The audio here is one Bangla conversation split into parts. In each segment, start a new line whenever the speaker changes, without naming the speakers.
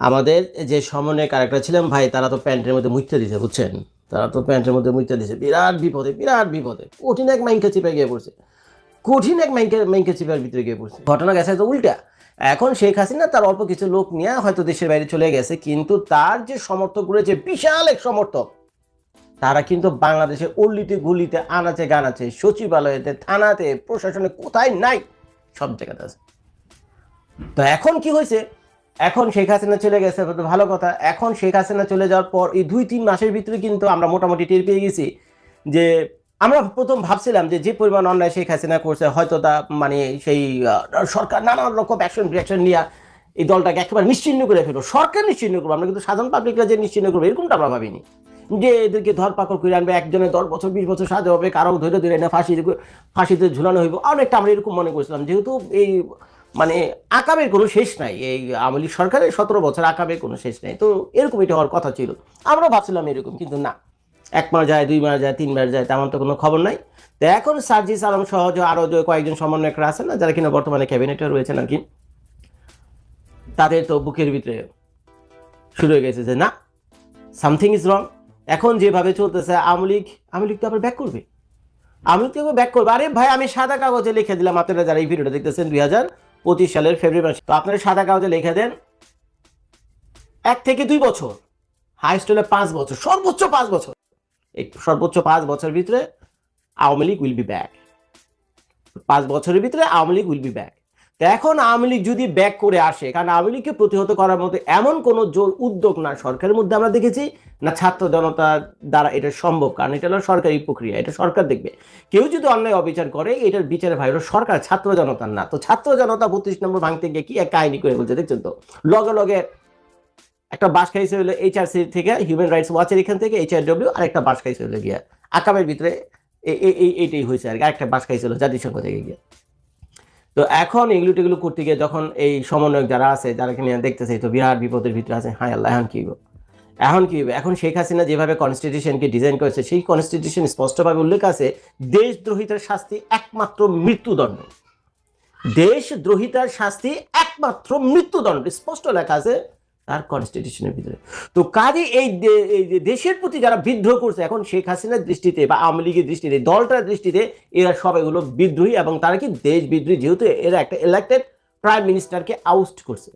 আমাদের যে সমন্বয় কারেক্টার ছিলেন ভাই, তারা তো প্যান্টের মধ্যে মুইতে দিছে, বুঝছেন? তারা তো প্যান্টের মধ্যে মুইতে দিছে। বিরাট বিপদে বিরাট বিপদে। কঠিন এক মাইনকা চিপে গিয়ে পড়ছে। কঠিন এক মাইনকা মাইনকা চিপার ভিতরে গিয়ে পড়ছে। ঘটনা গেছে তো উল্টা। এখন শেখ হাসিনা তার অল্প কিছু লোক নিয়ে হয়তো দেশের বাইরে চলে গেছে, কিন্তু তার যে সমর্থক রয়েছে, বিশাল এক সমর্থক, তারা কিন্তু বাংলাদেশে অল্লিতে গুলিতে আনাচে গানাচে, সচিবালয়তে, থানাতে, প্রশাসনে কোথায় নাই, সব জায়গাতে আছে। তো এখন কি হয়েছে? এখন শেখ হাসিনা চলে গেছে ভালো কথা। এখন শেখ হাসিনা চলে যাওয়ার পর এই দুই তিন মাসের ভিতরে কিন্তু আমরা মোটামুটি টের পেয়ে গেছি যে আমরা প্রথম ভাবছিলাম যে যে পরিমাণ অন্যায় শেখ হাসিনা করছে, হয়তো তা মানে সেই সরকার নানান রকম অ্যাকশন রিয়াকশন নিয়ে এই দলটাকে একেবারে নিশ্চিন্ন করে ফেলব সরকার নিশ্চিন্ন করব, আমরা কিন্তু সাধারণ পাবলিকরা যে নিশ্চিন্ন করব, এরকমটা আমরা ভাবিনি। যে এদেরকে ধরপাকড় করে আনবে, একজনের দশ বছর, বিশ বছর সাজা হবে, কারও ধরে ধরে না ফাঁসি ফাঁসিতে ঝুলানো হইব, অনেকটা আমরা এরকম মনে করছিলাম। যেহেতু এই মানে আকাবের কোনো শেষ নাই। এই আওয়ামী সরকারের সতেরো বছর আকাবের কোনো শেষ নাই। তো এরকম এটা হওয়ার কথা ছিল। আমরাও ভাবছিলাম এরকম, কিন্তু না। এক মাস যায়, দুই মাস যায়, তিন মাস যায়, তেমন তো কোনো খবর নাই। তো এখন সার্জিস আলম সহ আরও যে কয়েকজন সমন্বয়করা আছেন না, যারা কিনা বর্তমানে ক্যাবিনেটে রয়েছেন আর কি, তাদের তো বুকের ভিতরে শুরু হয়ে গেছে যে, না, সামথিং ইজ রং। এখন যেভাবে চলতেছে আওয়ামী লীগ আওয়ামী লীগ তো আবার ব্যাক করবে। আমি তো ব্যাক করবে। আরে ভাই, আমি সাদা কাগজে লিখে দিলাম। আপনারা যারা এই ভিডিওটা দেখতেছেন, দুই হাজার পঁচিশ সালের ফেব্রুয়ারি মাসে। তো আপনারা সাদা কাগজে লিখে দেন, এক থেকে দুই বছর। হাইস্ট হলে পাঁচ বছর, সর্বোচ্চ পাঁচ বছর। এই সর্বোচ্চ পাঁচ বছরের ভিতরে Awami League will be back পাঁচ বছরের ভিতরে Awami League will be back তো এখন আওয়ামী লীগ যদি ব্যাক করে আসে, কারণ আওয়ামী লীগকে প্রতিহত করার মতো এমন কোনো জোর উদ্যোগ না সরকারের মধ্যে আমরা দেখেছি, না ছাত্র জনতার দ্বারা এটা সম্ভব, কারণ এটা হলো সরকারি প্রক্রিয়া, এটা সরকার দেখবে। কেউ যদি অন্যায় অবিচার করে, এটার বিচারে ভাই সরকার, ছাত্র জনতার না। তো ছাত্র জনতা বত্রিশ নম্বর ভাঙতে গিয়ে কি এক কাহিনী করে বলছে, দেখছেন তো? লগে লগে একটা বাস খাইছে হলো এইচআরসি থেকে হিউম্যান রাইটস ওয়াচের এখান থেকে এইচআরডব্লিউ আর একটা বাস খাইছে হলো গিয়া। আকামের ভিতরে এইটাই হয়েছে আর কি, আরেকটা বাস খাইছিল জাতিসংঘ থেকে গিয়ে। তো এখন এগুলো টেগুলো করতে গিয়ে যখন এই সমন্বয়ক যারা আছে যারা কিনে দেখতেছে, তো বিরাট বিপদের ভিতরে আছে। হায় আল্লাহ, এখন কী এখন কি? এখন শেখ হাসিনা যেভাবে কনস্টিটিউশনকে ডিজাইন করেছে, সেই কনস্টিটিউশন স্পষ্টভাবে উল্লেখ আছে, দেশদ্রোহিতার শাস্তি একমাত্র মৃত্যুদণ্ড। দেশদ্রোহিতার শাস্তি একমাত্র মৃত্যুদণ্ড। স্পষ্ট লেখা আছে তার কনস্টিটিউশনের ভিতরে। তো কাজে এই যে দেশের প্রতি যারা বিদ্রোহ করছে, এখন শেখ হাসিনার দৃষ্টিতে বা আওয়ামী লীগের দৃষ্টিতে, দলটার দৃষ্টিতে এরা সবাই হলো বিদ্রোহী এবং তারা কি দেশ বিদ্রোহী, যেহেতু এরা একটা ইলেক্টেড প্রাইম মিনিস্টারকে আউস্ট করছে।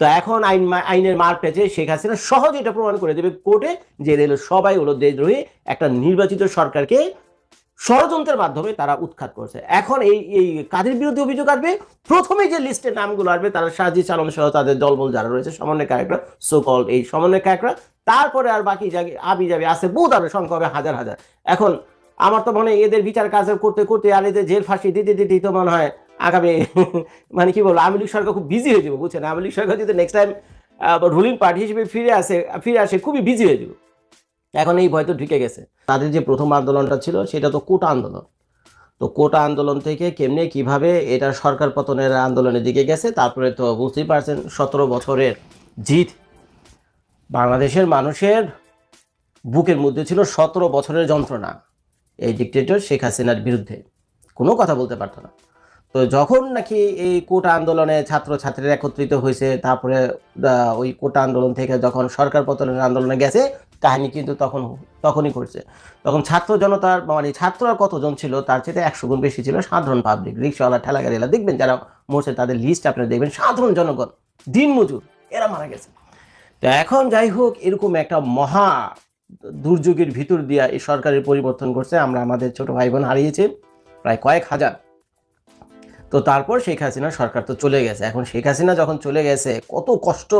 তো এখন আইন আইনের মার পেয়েছে শেখ হাসিনা সহজ এটা প্রমাণ করে দেবে কোর্টে যে এরা সবাই হলো দেশদ্রোহী, একটা নির্বাচিত সরকারকে ষড়যন্ত্রের মাধ্যমে তারা উৎখাত করছে। এখন এই এই কাদের বিরুদ্ধে অভিযোগ আসবে? প্রথমে যে লিস্টের নামগুলো আসবে, তারা সাজি চালন সহ তাদের দলবল যারা রয়েছে, সমন্বয় ক্যারেক্টার সো কল এই সমন্বয় ক্যারেক্টার তারপরে আর বাকি জায়গায় আবি যাবে, আছে বহুত আরও সংখ্যা হবে, হাজার হাজার। এখন আমার তো মনে হয় এদের বিচার কাজ করতে করতে আর এদের জেল ফাঁসি দিতে দিতেই তো মনে হয় আগামী মানে কি বলব, আওয়ামী লীগ সরকার খুব বিজি হয়ে যাবে, বুঝছেন? আওয়ামী লীগ সরকার যদি নেক্সট টাইম রুলিং পার্টি হিসেবে ফিরে আসে ফিরে আসে, খুবই বিজি হয়ে যাবে। এখন এই ভয় তো ঢুকে গেছে। তাদের যে প্রথম আন্দোলনটা ছিল, সেটা তো কোটা আন্দোলন। তো কোটা আন্দোলন থেকে কেমনে, কীভাবে এটা সরকার পতনের আন্দোলনের দিকে গেছে, তারপরে তো বুঝতেই পারছেন, সতেরো বছরের জিত। বাংলাদেশের মানুষের বুকের মধ্যে ছিল সতেরো বছরের যন্ত্রণা এই ডিকটেটর শেখ হাসিনার বিরুদ্ধে। কোনো কথা বলতে পারতো না। তো যখন নাকি এই কোটা আন্দোলনে ছাত্র ছাত্রীরা একত্রিত হয়েছে, তারপরে ওই কোটা আন্দোলন থেকে যখন সরকার পতনের আন্দোলনে গেছে, কাহিনী কিন্তু তখন, তখনই করছে তখন ছাত্র জনতার মানে ছাত্র কতজন ছিল, তার চেয়ে একশো গুণ বেশি ছিল সাধারণ পাবলিক রিক্সাওয়ালা, ঠেলাগাড়িওয়ালা। দেখবেন যারা মরছে, তাদের লিস্ট আপনারা দেখবেন, সাধারণ জনগণ দিন মজুর এরা মারা গেছে। তো এখন যাই হোক, এরকম একটা মহা দুর্যোগের ভিতর দিয়া এই সরকারের পরিবর্তন করছে আমরা আমাদের ছোট ভাই বোন হারিয়েছি, প্রায় কয়েক হাজার তো তারপর শেখ হাসিনা সরকার তো চলে গেছে। এখন শেখ হাসিনা যখন চলে গেছে, কত কষ্ট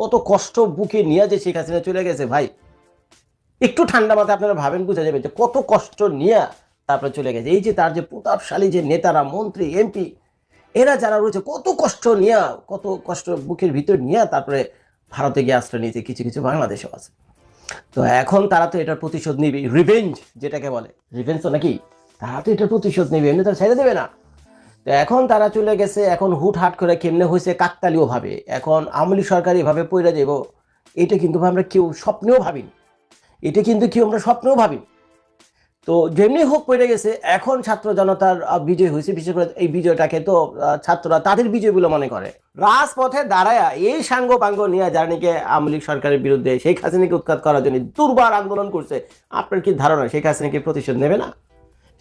কত কষ্ট বুকে নিয়ে যে শেখ হাসিনা চলে গেছে ভাই। একটু ঠান্ডা মাথায় আপনারা ভাবেন, বুঝা যাবে যে কত কষ্ট নিয়ে তারপরে চলে গেছে। এই যে তার যে প্রতাপশালী যে নেতারা, মন্ত্রী, এমপি, এরা যারা রয়েছে, কত কষ্ট নিয়ে, কত কষ্ট বুকের ভিতর নিয়ে তারপরে ভারতে গিয়ে আশ্রয় নিয়েছে। কিছু কিছু বাংলাদেশেও আছে। তো এখন তারা তো এটার প্রতিশোধ নিবে। রিভেঞ্জ যেটাকে বলে। রিভেঞ্জ তো নাকি? তারা তো এটার প্রতিশোধ নেবে। এমনি তারা ছেড়ে দেবে না। তো এখন তারা চলে গেছে, এখন হুট হাট করে কেমনে হয়েছে কাকতালীয় ভাবে। এখন আমলি সরকার এভাবে পইরা যাব এটা কিন্তু আমরা কেউ স্বপ্নেও ভাবিনি। এটা কিন্তু কেউ আমরা স্বপ্নেও ভাবিনি। তো যেমনি হোক পড়ে গেছে, এখন ছাত্র জনতার বিজয় হয়েছে বিশেষ করে এই বিজয়টাকে তো ছাত্ররা তাদের বিজয় বলে মনে করে। রাজপথে দাঁড়ায় এই সাঙ্গ পাঙ্গ নিয়ে জার্নিকে আওয়ামী লীগ সরকারের বিরুদ্ধে শেখ হাসিনাকে উৎখাত করার জন্য দুর্বার আন্দোলন করছে। আপনার কি ধারণা, শেখ হাসিনা কি প্রতিশোধ নেবে না?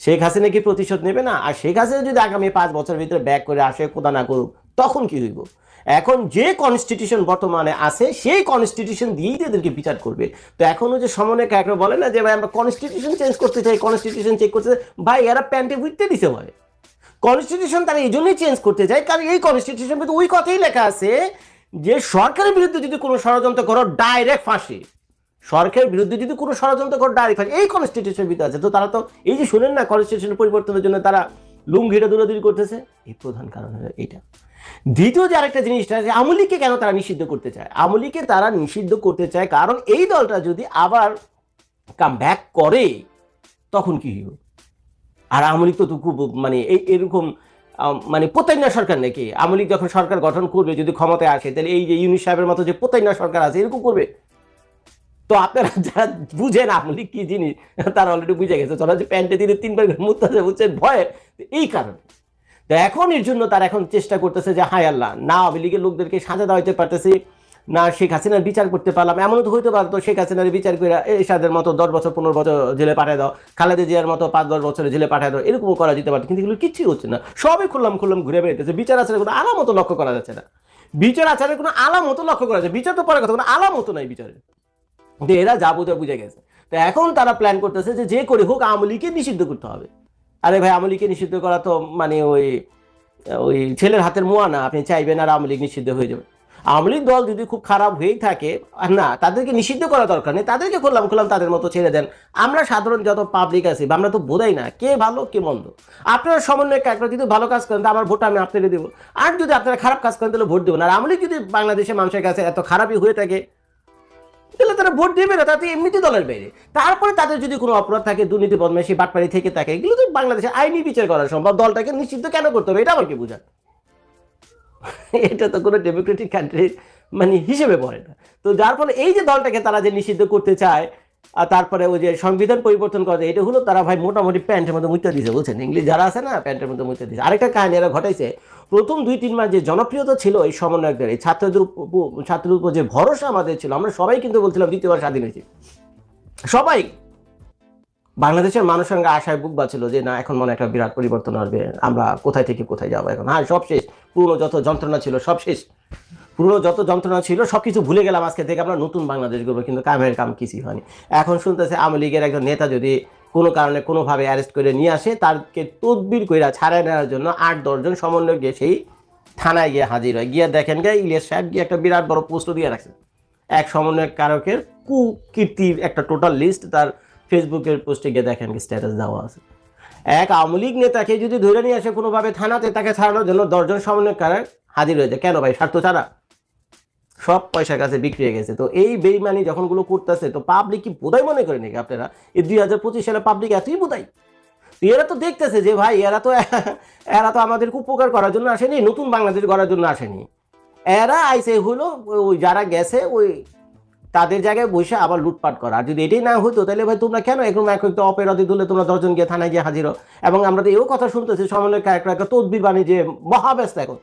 শেখ হাসিনা কি প্রতিশোধ নেবে না? আর শেখ হাসিনা যদি আগামী পাঁচ বছরের ভিতরে ব্যাক করে আসে কোদা না করুক, তখন কি হইব? এখন যে কনস্টিটিউশন বর্তমানে আছে, সেই কনস্টিটিউশন দিয়েই তাদেরকে বিচার করবে। তো এখনও যে সমন্বয় কাকরা বলে না যে, ভাই, আমরা কনস্টিটিউশন চেঞ্জ করতে চাই কনস্টিটিউশন চেক করতে চাই। ভাই, এরা প্যান্টে বুঝতে দিতে হয় কনস্টিটিউশন তারা এই জন্যই চেঞ্জ করতে চায়, কারণ এই কনস্টিটিউশন ওই কথাই লেখা আছে যে, সরকারের বিরুদ্ধে যদি কোনো ষড়যন্ত্র করো ডাইরেক্ট ফাঁসি। সরকারের বিরুদ্ধে যদি কোনো ষড়যন্ত্র করো ডাইরেক্ট ফাঁসি, এই কনস্টিটিউশন ভিতরে আছে। তো তারা তো, এই যে শুনেন না কনস্টিটিউশন পরিবর্তনের জন্য তারা লুঙ্গিটা দৌড়াদৌড়ি করতেছে? এই প্রধান কারণ হলো এইটা। দ্বিতীয় যে আরেকটা জিনিসটা আছে আমলিকে কেন তারা নিষিদ্ধ করতে চায়? আমলিকে তারা নিষিদ্ধ করতে চায় কারণ এই দলটা যদি আবার কাম ব্যাক করে, তখন কি হইব? আর আমলিক তো খুব মানে এই, এরকম মানে পোতাইনা সরকার নাকি? আওয়ামী লীগ যখন সরকার গঠন করবে, যদি ক্ষমতায় আসে, তাহলে এই যে ইউনিট সাহেবের মতো যে পোতাইনা সরকার আছে, এরকম করবে? তো আপনারা যারা বুঝেন লীগ কি জিনিস, তারা অলরেডি বুঝে গেছে। তোরা যে প্যান্টে দিনে তিনবার মুত্তাছে বুঝছেন? ভয়ে। এই কারণে। তো এখন এর জন্য তারা এখন চেষ্টা করতেছে যে, হায় আল্লাহ, না আওয়ামী লীগের লোকদেরকে সাজা দেওয়া হইতে পারতেছি, না শেখ হাসিনার বিচার করতে পারলাম। এমনও তো হইতে পারতো শেখ হাসিনার বিচার করে এরশাদের মতো দশ বছর, পনেরো বছর জেলে পাঠিয়ে দাও, খালেদা জিয়ার মতো পাঁচ, দশ বছরের জেলে পাঠিয়ে দাও এরকম করা যেতে পারতো কিন্তু এগুলো কিছুই হচ্ছে না। সবই খুললাম খুললাম ঘুরে বেড়াইতেছে। বিচার আচারের কোনো আলামতো লক্ষ্য করা যাচ্ছে না। বিচার আচারের কোনো আলামতো লক্ষ্য করা যাচ্ছে বিচার তো পরে কথা, কোনো আলামতো নাই বিচারের। কিন্তু এরা যা বোঝা বুঝে গেছে। তো এখন তারা প্ল্যান করতেছে যে যে করে হোক আওয়ামী লীগকে নিষিদ্ধ করতে হবে। আরে ভাই, আওয়ামী লীগকে নিষিদ্ধ করা তো মানে ওই ওই ছেলের হাতের মোয়া না, আপনি চাইবেন আর আওয়ামী লীগ নিষিদ্ধ হয়ে যাবে। আওয়ামী লীগ দল যদি খুব খারাপ হয়েই থাকে, না, তাদেরকে নিষিদ্ধ করা দরকার নেই, তাদেরকে খুললাম খুললাম তাদের মতো ছেড়ে দেন। আমরা সাধারণ যত পাবলিক আছি, আমরা তো বোধাই না কে ভালো, কে মন্দ। আপনারা সমন্বয় একটা যদি ভালো কাজ করেন তো আমার ভোট আমি আপনাকে দেবো। আর যদি আপনারা খারাপ কাজ করেন, তাহলে ভোট দেবো না। আর আওয়ামী লীগ যদি বাংলাদেশের মানুষের কাছে এত খারাপই হয়ে থাকে তাহলে তারা ভোট দেবে না, তাতে এমনিতে দলের বাইরে। তারপরে তাদের যদি কোনো অপরাধ থাকে, দুর্নীতি, বদমাইশি, বাটপাড়ি থেকে থাকে, এগুলো তো বাংলাদেশে আইনি বিচার করা সম্ভব। দলটাকে নিষিদ্ধ কেন করতে হবে, এটা আমাকে বোঝা এটা তো কোনো ডেমোক্রেটিক কান্ট্রির মানে হিসেবে পড়ে না। তো যার ফলে এই যে দলটাকে তারা যে নিষিদ্ধ করতে চায় আর তারপরে ওই যে সংবিধান পরিবর্তন করে এটা হলো তারা ভাই মোটামুটি প্যান্টের মধ্যে মুইতে দিয়েছে বুঝছেন? ইংলিশ যারা আছে না, প্যান্টের মধ্যে মুইতে দিয়েছে আরেকটা কাহিনী এরা ঘটাইছে, প্রথম দুই, তিন মাস যে জনপ্রিয়তা ছিল এই সমন্বয়কদের, এই ছাত্রদের ছাত্রদের উপর যে ভরসা আমাদের ছিল, আমরা সবাই কিন্তু বলছিলাম দ্বিতীয়বার স্বাধীন হয়েছি। সবাই বাংলাদেশের মানুষের সঙ্গে আশায় বুক বাঁচছিল যে না, এখন মনে একটা বিরাট পরিবর্তন আসবে, আমরা কোথায় থেকে কোথায় যাব এখন? হ্যাঁ সব শেষ। পুরনো যত যন্ত্রণা ছিল, সব শেষ। পুরনো যত যন্ত্রণা ছিল সব কিছু ভুলে গেলাম আজকে থেকে, আমরা নতুন বাংলাদেশ গড়বো, কিন্তু কামের কাম কিছুই হয়নি। এখন শুনতেছে আওয়ামী লীগের একজন নেতা যদি কোনো কারণে কোনোভাবে অ্যারেস্ট করে নিয়ে আসে, তারকে তদবির কইরা ছাড়াই নেওয়ার জন্য আট দশজন সমন্বয় গিয়ে সেই থানায় গিয়ে হাজির হয়। গিয়ে দেখেন গে, ইলিয়াস সাহেব গিয়ে একটা বিরাট বড় পোস্ট দিয়ে রাখছেন এক সমন্বয় কারকের কুকীর্তির একটা টোটাল লিস্ট তার ফেসবুকের পোস্টে গিয়ে দেখেন স্ট্যাটাস দেওয়া আছে। এক আওয়ামী লীগ নেতাকে যদি ধরে নিয়ে আসে কোনোভাবে থানাতে, তাকে ছাড়ানোর জন্য দশজন সমন্বয়কারক হাজির হয়ে যায় কেন ভাই? স্বার্থ ছাড়া। সব পয়সার কাছে বিক্রি হয়ে গেছে। তো এই বেইমানি যখনগুলো করতেছে, তো পাবলিক কি বোধাই মনে করে নাকি আপনারা? এই দুই হাজার পঁচিশ সালে পাবলিক এতই বোধাই এরা তো দেখতেছে যে ভাই, এরা তো এরা তো আমাদেরকে উপকার করার জন্য আসেনি, নতুন বাংলাদেশ গড়ার জন্য আসেনি। এরা আইসে হলো, ওই যারা গেছে, ওই তাদের জায়গায় বসে আবার লুটপাট করা। আর যদি এটাই না হতো, তাহলে ভাই তোমরা কেন এরকম এক একটা অপরাধী তুলে তোমরা দশজন গিয়ে থানায় গিয়ে হাজির এবং আমরা তো এও কথা শুনতেছি সমন্বয় একটা একটা তদবির বাণী যে মহাব্যস্ত এখন।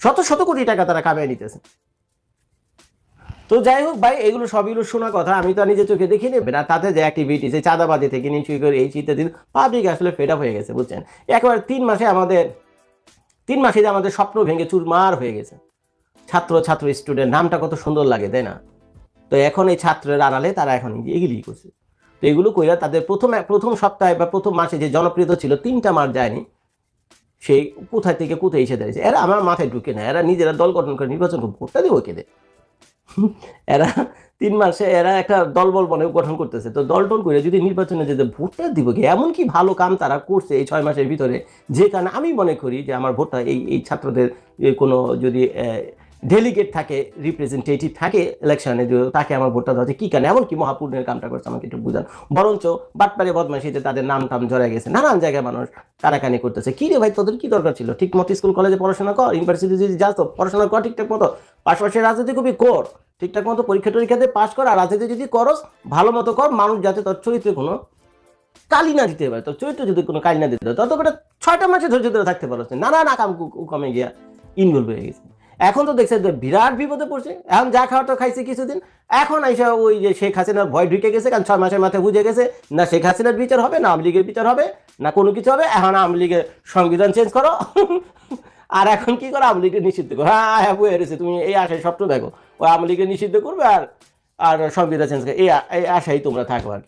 শত শত কোটি টাকা তারা কামিয়ে নিতেছে। তো যাই হোক ভাই, এগুলো সবগুলো শোনা কথা। আমি তো নিজে চোখে দেখি দেখিনি না তাতে যে অ্যাক্টিভিটি যে চাঁদাবাদি থেকে শুরু করে এই শীতের দিন পাবলিক আসলে ফেড হয়ে গেছে, বুঝছেন? একবার তিন মাসে আমাদের, তিন মাসে যে আমাদের স্বপ্ন ভেঙে চুরমার হয়ে গেছে। ছাত্র ছাত্র স্টুডেন্ট নামটা কত সুন্দর লাগে, তাই না? তো এখন এই ছাত্রের আড়ালে তারা এখন এগুলি করছে। তো এগুলো কইরা তাদের প্রথম প্রথম সপ্তাহে বা প্রথম মাসে যে জনপ্রিয়তা ছিল, তিনটা মাস যায়নি। সেই কোথায় থেকে কোথায় এসে দাঁড়িয়েছে? এরা আমার মাথায় ঢুকে না। এরা নিজেরা দল গঠন করে নির্বাচন ভোটটা দেবো কেদে এরা তিন মাসে এরা একটা দলবল বলে গঠন করতেছে। তো দল টল করে যদি নির্বাচনে যেতে ভোটটা দিব কি? এমন কি ভালো কাম তারা করছে এই ছয় মাসের ভিতরে। যে কারণে আমি মনে করি যে আমার ভোটটা এই এই ছাত্রদের কোনো যদি ডেলিগেট থাকে রিপ্রেজেন্টেটিভ থাকে ইলেকশনে তাকে আমার ভোটটা দেওয়া কী কারণে? এমন কি মহাপূর্ণের কামটা করছে আমাকে একটু বুঝান। বরঞ্চ বাটপারে বদমাইশিতে তাদের নাম টাম জড়ায় গেছে। নানান জায়গায় মানুষ কানাকানি করতেছে। কি রে ভাই, তোদের কি দরকার ছিল? ঠিক মতো স্কুল, কলেজে পড়াশোনা কর ইউনিভার্সিটি যদি যাস পড়াশোনা কর ঠিকঠাক মতো। পাশাপাশি রাজনীতি খুবই কর, ঠিকঠাক মতো পরীক্ষা টরীক্ষাতে পাশ কর, আর রাজনীতি যদি করস, ভালো মতো কর, মানুষ যাতে তোর চরিত্রে কোনো কালি না দিতে পারে, তোর চরিত্র যদি কোনো কালি না দিতে পারে তত করে ছয়টা মাসে ধৈর্য ধরে থাকতে পারো না। না না কাম কু- কমে গিয়া ইনভলভ হয়ে গেছে। এখন তো দেখছে বিরাট বিপদে পড়ছে। এখন যা খাওয়াটা খাইছে কিছুদিন, এখন আইসা ওই যে শেখ হাসিনার ভয় ঢুকে গেছে, কারণ ছয় মাসের মাথায় বুঝে গেছে না শেখ হাসিনার বিচার হবে, না আওয়ামী লীগের বিচার হবে, না কোনো কিছু হবে, এখন আওয়ামী লীগের সংবিধান চেঞ্জ করো। আর এখন কি করো, আওয়ামী লীগকে নিষিদ্ধ করো। হ্যাঁ হ্যাঁ বয়ে রয়েছে তুমি এই আশায় স্বপ্ন দেখো। ওই আওয়ামী লীগকে নিষিদ্ধ করবে আর আর সংবিধান চেঞ্জ করবে। এই আশাই তোমরা থাকো আর।